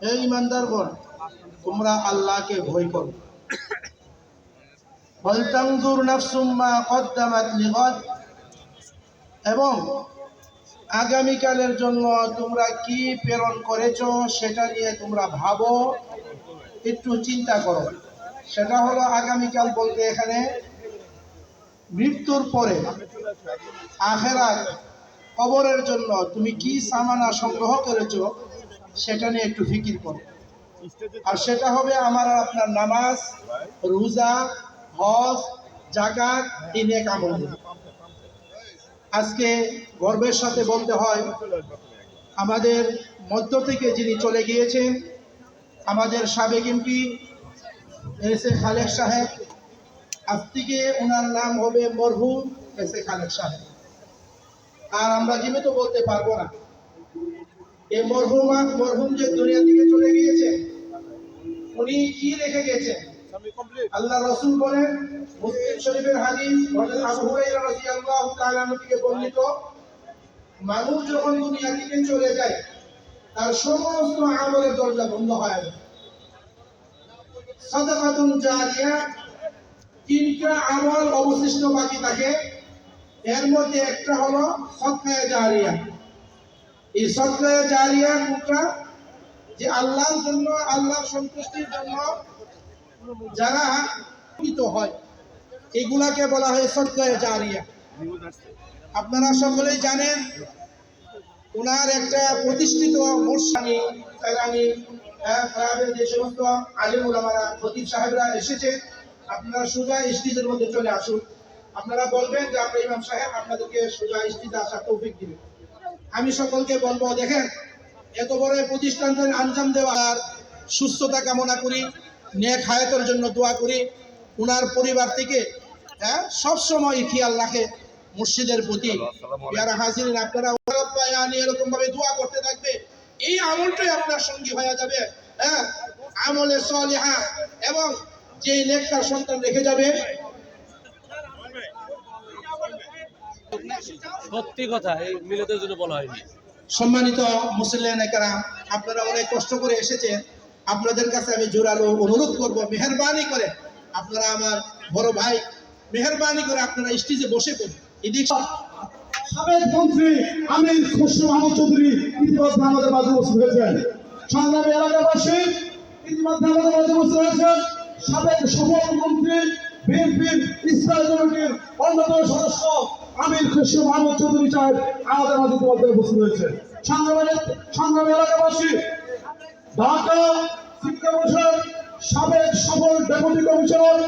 এই ইমানদারগণ, তোমরা আল্লাহকে ভয় করো। এবং আগামীকালের জন্য তোমরা কি প্রেরণ করেছ সেটা নিয়ে তোমরা ভাবো, একটু চিন্তা করো। সেটা হলো আগামীকাল বলতে এখানে মৃত্যুর পরে আখেরাত কবরের জন্য তুমি কি সামানা সংগ্রহ করেছ? সেটা নিয়ে একটু ফিকির করো। আর সেটা হবে আমার আর আপনার নামাজ রোজা হজ জাকাত এই নেক আমল আজকে গর্বের সাথে বলতে হয় আমাদের মধ্য থেকে যিনি চলে গিয়েছেন আমাদের সাবেক এমপি এস এ খালেক সাহেব আজ থেকে ওনার নাম হবে মরহুম এস এ খালেক সাহেব। আর আমরা জীবিত বলতে পারব না। এই মরহুমা মরহুম যে দুনিয়া থেকে চলে গিয়েছে উনি কি রেখে গেছেন আল্লাহ রসুল বলেন মুসলিম শরীফের হাদিস আবু রাদিয়াল্লাহু তাআলা থেকে বর্ণিত মানুষ যখন দুনিয়া থেকে চলে যায় তার সমস্ত আমলের দরজা বন্ধ হয় সাদাকাতুন জারিয়া তিনটা আমল অবশিষ্ট বাকি থাকে। এর মধ্যে একটা হলো সৎকায়ে জারিয়া। এই সৎকায়ে জারিয়া যে আল্লাহর জন্য, আল্লাহর সন্তুষ্টির জন্য যারা উপকৃত হয়, এগুলাকে বলা হয় সৎকায়ে জারিয়া। আপনারা সকলেই জানেন ওনার একটা প্রতিষ্ঠিত মোর্শানি ফেরানি ক্লাবের যে সমস্ত আলিম ওলামারা খতিব সাহেবরা এসেছে, আপনারা সোজা স্টেজের মধ্যে চলে আসুন। আপনারা বলবেন যে আমরা ইমাম সাহেব, আপনাদেরকে সোজা স্টেজে আসার তৌফিক দিবেন। আমি সকলকে বলব দেখেন এত বড় প্রতিষ্ঠানদের আঞ্জাম দেওয়ার সুস্থতা কামনা করি নেক হায়াতের জন্য দোয়া করি। ওনার পরিবার থেকে হ্যাঁ সবসময় খেয়াল রাখে মসজিদের প্রতি। যারা হাজির আপনারা এরকম ভাবে দোয়া করতে থাকবে এই আমলটাই আপনার সঙ্গী হয়ে যাবে হ্যাঁ আমলে সলিহা এবং যে নেকটার সন্তান রেখে যাবে সত্যি কথা এই মিলাদের জন্য বলা হয়নি। সম্মানিত মুসলিম আপনারা অনেক কষ্ট করে এসেছেন। আপনাদের কাছে আমি জোরালো অনুরোধ করব মেহরবানি করে আপনারা আমার বড় ভাই মেহরবানি করে আপনারা স্টেজে বসে পড়ুন। এদিক সাবেক মন্ত্রী আমির মাহমুদ চৌধুরী ইতিমধ্যে আমাদের মাঝে উপস্থিত হয়েছেন। সংগ্রামী এলাকাবাসী ইতিমধ্যে আমাদের মাঝে উপস্থিত হয়েছেন। সাবেক সফল মন্ত্রী বিএনপির ইসরায়েল কমিটির অন্যতম সদস্য আমির খুশি মাহমুদ চৌধুরী সাহেব আমাদের মাঝে ইতিমধ্যে উপস্থিত হয়েছে। সংগ্রামের সংগ্রামী এলাকাবাসী, ঢাকা শিক্ষা পরিষদ সাবেক সফল ডেপুটি কমিশনার